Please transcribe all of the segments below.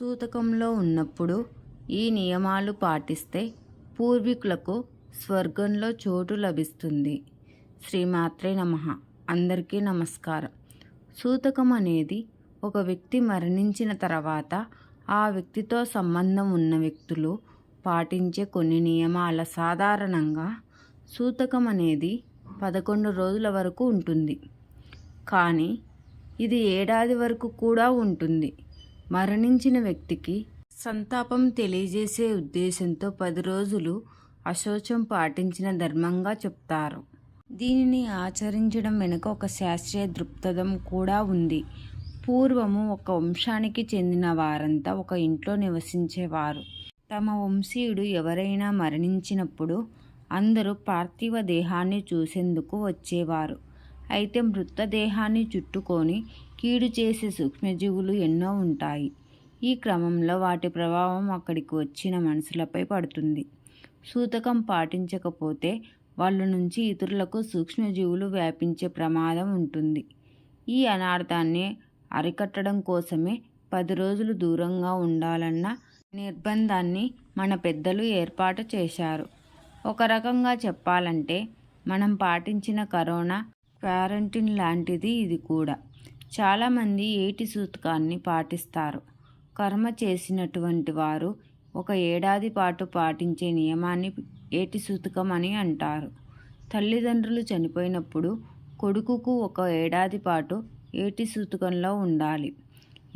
సూతకంలో ఉన్నప్పుడు ఈ నియమాలు పాటిస్తే పూర్వీకులకు స్వర్గంలో చోటు లభిస్తుంది. శ్రీమాత్రే నమ. అందరికీ నమస్కారం. సూతకం అనేది ఒక వ్యక్తి మరణించిన తర్వాత ఆ వ్యక్తితో సంబంధం ఉన్న వ్యక్తులు పాటించే కొన్ని నియమాల సాధారణంగా సూతకం అనేది పదకొండు రోజుల వరకు ఉంటుంది. కానీ ఇది ఏడాది వరకు కూడా ఉంటుంది. మరణించిన వ్యక్తికి సంతాపం తెలియజేసే ఉద్దేశంతో పది రోజులు అశోచం పాటించిన ధర్మంగా చెప్తారు. దీనిని ఆచరించడం వెనుక ఒక శాస్త్రీయ దృక్పథం కూడా ఉంది. పూర్వము ఒక వంశానికి చెందిన వారంతా ఒక ఇంట్లో నివసించేవారు. తమ వంశీయుడు ఎవరైనా మరణించినప్పుడు అందరూ పార్థివ దేహాన్ని చూసేందుకు వచ్చేవారు. అయితే మృతదేహాన్ని చుట్టుకొని కీడు చేసే సూక్ష్మజీవులు ఎన్నో ఉంటాయి. ఈ క్రమంలో వాటి ప్రభావం అక్కడికి వచ్చిన మనుషులపై పడుతుంది. సూతకం పాటించకపోతే వాళ్ళ నుంచి ఇతరులకు సూక్ష్మజీవులు వ్యాపించే ప్రమాదం ఉంటుంది. ఈ అనార్థాన్ని అరికట్టడం కోసమే పది రోజులు దూరంగా ఉండాలన్న నిర్బంధాన్ని మన పెద్దలు ఏర్పాటు చేశారు. ఒక రకంగా చెప్పాలంటే మనం పాటించిన కరోనా క్వారంటైన్ లాంటిది ఇది కూడా. చాలామంది ఏటి సూతకాన్ని పాటిస్తారు. కర్మ చేసినటువంటి వారు ఒక ఏడాది పాటు పాటించే నియమాన్ని ఏటి సూతకం అని అంటారు. తల్లిదండ్రులు చనిపోయినప్పుడు కొడుకుకు ఒక ఏడాది పాటు ఏటి సూతకంలో ఉండాలి.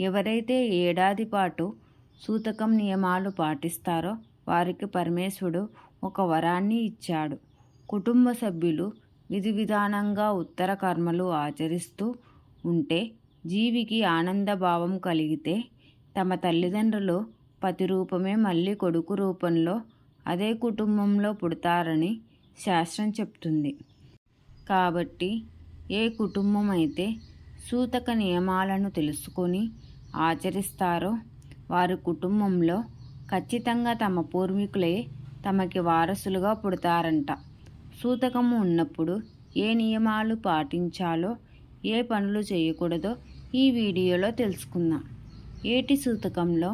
ఎవరైతే ఏడాది పాటు సూతకం నియమాలు పాటిస్తారో వారికి పరమేశ్వరుడు ఒక వరాన్ని ఇచ్చాడు. కుటుంబ సభ్యులు విధి విధానంగా ఉత్తర కర్మలు ఆచరిస్తూ ఉంటే జీవికి ఆనందభావం కలిగితే తమ తల్లిదండ్రులు పతి రూపమే మళ్ళీ కొడుకు రూపంలో అదే కుటుంబంలో పుడతారని శాస్త్రం చెప్తుంది. కాబట్టి ఏ కుటుంబం అయితే సూతక నియమాలను తెలుసుకొని ఆచరిస్తారో వారి కుటుంబంలో ఖచ్చితంగా తమ పూర్వీకులే తమకి వారసులుగా పుడతారంట. సూతకము ఉన్నప్పుడు ఏ నియమాలు పాటించాలో ఏ పనులు చేయకూడదో ఈ వీడియోలో తెలుసుకుందాం. ఏటి సూతకంలో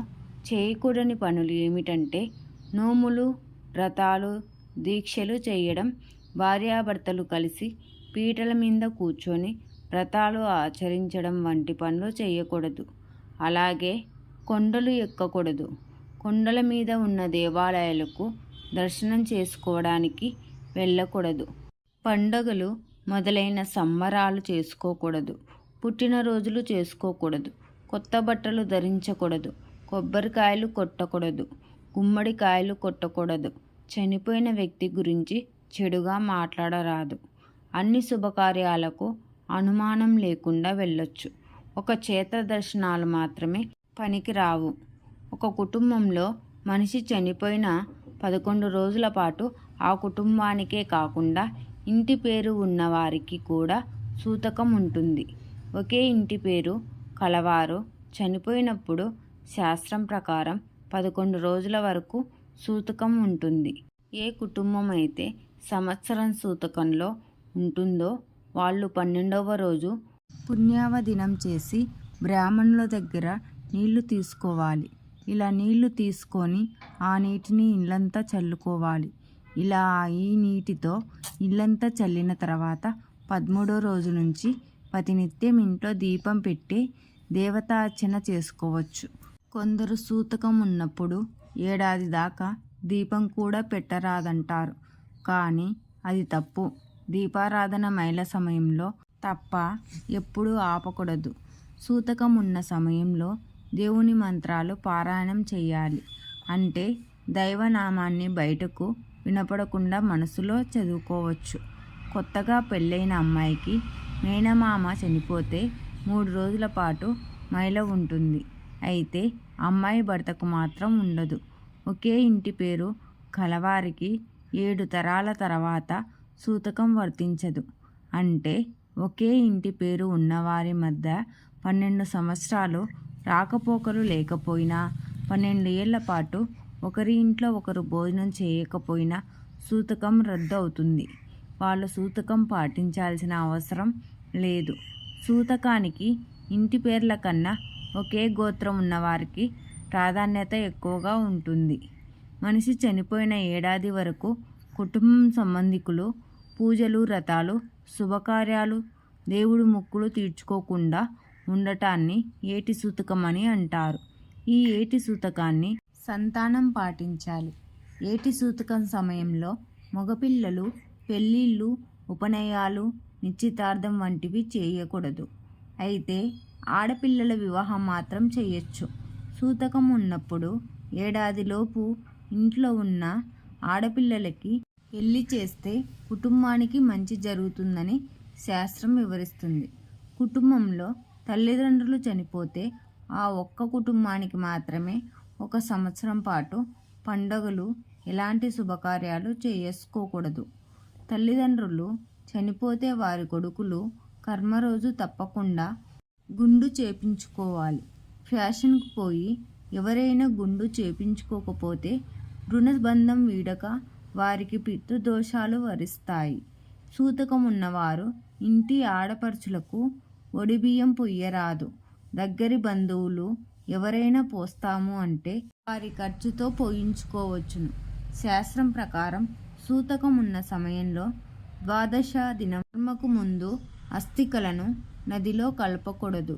చేయకూడని పనులు ఏమిటంటే నోములు వ్రతాలు దీక్షలు చేయడం భార్యాభర్తలు కలిసి పీటల మీద కూర్చొని వ్రతాలు ఆచరించడం వంటి పనులు చేయకూడదు. అలాగే కొండలు ఎక్కకూడదు. కొండల మీద ఉన్న దేవాలయాలకు దర్శనం చేసుకోవడానికి వెళ్ళకూడదు. పండగలు మొదలైన సంబరాలు చేసుకోకూడదు. పుట్టినరోజులు చేసుకోకూడదు. కొత్త బట్టలు ధరించకూడదు. కొబ్బరికాయలు కొట్టకూడదు. గుమ్మడికాయలు కొట్టకూడదు. చనిపోయిన వ్యక్తి గురించి చెడుగా మాట్లాడరాదు. అన్ని శుభకార్యాలకు అనుమానం లేకుండా వెళ్ళొచ్చు. ఒక చేత దర్శనాలు మాత్రమే పనికి రావు ఒక కుటుంబంలో మనిషి చనిపోయిన పదకొండు రోజుల పాటు ఆ కుటుంబానికే కాకుండా ఇంటి పేరు ఉన్నవారికి కూడా సూతకం ఉంటుంది. ఒకే ఇంటి పేరు కలవారు చనిపోయినప్పుడు శాస్త్రం ప్రకారం పదకొండు రోజుల వరకు సూతకం ఉంటుంది. ఏ కుటుంబం అయితే సంవత్సరం సూతకంలో ఉంటుందో వాళ్ళు పన్నెండవ రోజు పుణ్యావ దినం చేసి బ్రాహ్మణుల దగ్గర నీళ్ళు తీసుకోవాలి. ఇలా నీళ్ళు తీసుకొని ఆ నీటిని ఇళ్ళంతా చల్లుకోవాలి. ఇలా ఈ నీటితో ఇల్లంతా చల్లిన తర్వాత పదమూడో రోజు నుంచి ప్రతినిత్యం ఇంట్లో దీపం పెట్టి దేవతార్చన చేసుకోవచ్చు. కొందరు సూతకం ఉన్నప్పుడు ఏడాది దాకా దీపం కూడా పెట్టరాదంటారు. కానీ అది తప్పు. దీపారాధన మైల సమయంలో తప్ప ఎప్పుడూ ఆపకూడదు. సూతకం ఉన్న సమయంలో దేవుని మంత్రాలు పారాయణం చేయాలి. అంటే దైవనామాన్ని బయటకు వినపడకుండా మనసులో చదువుకోవచ్చు. కొత్తగా పెళ్ళైన అమ్మాయికి మేనమామ చనిపోతే మూడు రోజుల పాటు మైల ఉంటుంది. అయితే అమ్మాయి భర్తకు మాత్రం ఉండదు. ఒకే ఇంటి పేరు కలవారికి ఏడు తరాల తర్వాత సూతకం వర్తించదు. అంటే ఒకే ఇంటి పేరు ఉన్నవారి మధ్య పన్నెండు సంవత్సరాలు రాకపోకలు లేకపోయినా పన్నెండు ఏళ్ళ పాటు ఒకరి ఇంట్లో ఒకరు భోజనం చేయకపోయినా సూతకం రద్దు అవుతుంది వాళ్ళు సూతకం పాటించాల్సిన అవసరం లేదు. సూతకానికి ఇంటి పేర్ల కన్నా ఒకే గోత్రం ఉన్నవారికి ప్రాధాన్యత ఎక్కువగా ఉంటుంది. మనిషి చనిపోయిన ఏడాది వరకు కుటుంబం సంబంధికులు పూజలు వ్రతాలు శుభకార్యాలు దేవుడు ముక్కులు తీర్చుకోకుండా ఉండటాన్ని ఏటి సూతకం అని అంటారు. ఈ ఏటి సూతకాన్ని సంతానం పాటించాలి. ఏటి సూతకం సమయంలో మగపిల్లలు పెళ్ళిళ్ళు ఉపనయాలు నిశ్చితార్థం వంటివి చేయకూడదు. అయితే ఆడపిల్లల వివాహం మాత్రం చేయొచ్చు. సూతకం ఉన్నప్పుడు ఏడాదిలోపు ఇంట్లో ఉన్న ఆడపిల్లలకి పెళ్ళి చేస్తే కుటుంబానికి మంచి జరుగుతుందని శాస్త్రం వివరిస్తుంది. కుటుంబంలో తల్లిదండ్రులు చనిపోతే ఆ ఒక్క కుటుంబానికి మాత్రమే ఒక సంవత్సరం పాటు పండగలు ఎలాంటి శుభకార్యాలు చేసుకోకూడదు. తల్లిదండ్రులు చనిపోతే వారి కొడుకులు కర్మ రోజు తప్పకుండా గుండు చేపించుకోవాలి. ఫ్యాషన్కు పోయి ఎవరైనా గుండు చేపించుకోకపోతే రుణబంధం వీడక వారికి పితృదోషాలు వరిస్తాయి. సూతకం ఉన్నవారు ఇంటి ఆడపడుచులకు ఒడిబియ్యం పొయ్యరాదు. దగ్గరి బంధువులు ఎవరైనా పోస్తాము అంటే వారి ఖర్చుతో పోయించుకోవచ్చును. శాస్త్రం ప్రకారం సూతకం ఉన్న సమయంలో ద్వాదశ దినముకు ముందు అస్థికలను నదిలో కలపకూడదు.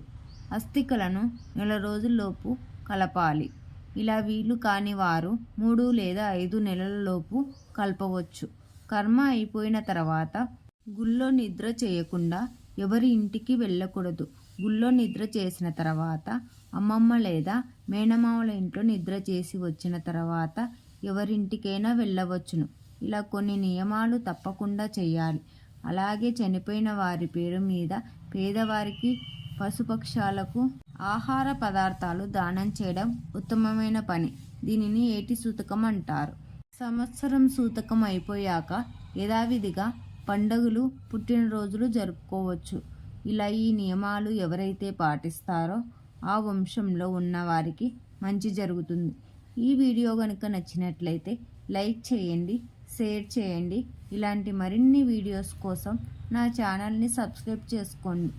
అస్థికలను నెల రోజుల్లోపు కలపాలి. ఇలా వీలు కాని వారు మూడు లేదా ఐదు నెలలలోపు కలపవచ్చు. కర్మ అయిపోయిన తర్వాత గుళ్ళో నిద్ర చేయకుండా ఎవరి ఇంటికి వెళ్ళకూడదు. గుళ్ళో నిద్ర చేసిన తర్వాత అమ్మమ్మ లేదా మేనమామల ఇంట్లో నిద్ర చేసి వచ్చిన తర్వాత ఎవరింటికైనా వెళ్ళవచ్చును. ఇలా కొన్ని నియమాలు తప్పకుండా చేయాలి. అలాగే చనిపోయిన వారి పేరు మీద పేదవారికి పశుపక్షాలకు ఆహార పదార్థాలు దానం చేయడం ఉత్తమమైన పని. దీనిని ఏటి సూతకం అంటారు. సంవత్సరం సూతకం అయిపోయాక యథావిధిగా పండుగలు పుట్టినరోజులు జరుపుకోవచ్చు. ఇలా ఈ నియమాలు ఎవరైతే పాటిస్తారో ఆ వంశంలో ఉన్న వారికి మంచి జరుగుతుంది. ఈ వీడియో కనుక నచ్చినట్లయితే లైక్ చేయండి షేర్ చేయండి. ఇలాంటి మరిన్ని వీడియోస్ కోసం నా ఛానల్ని సబ్స్క్రైబ్ చేసుకోండి.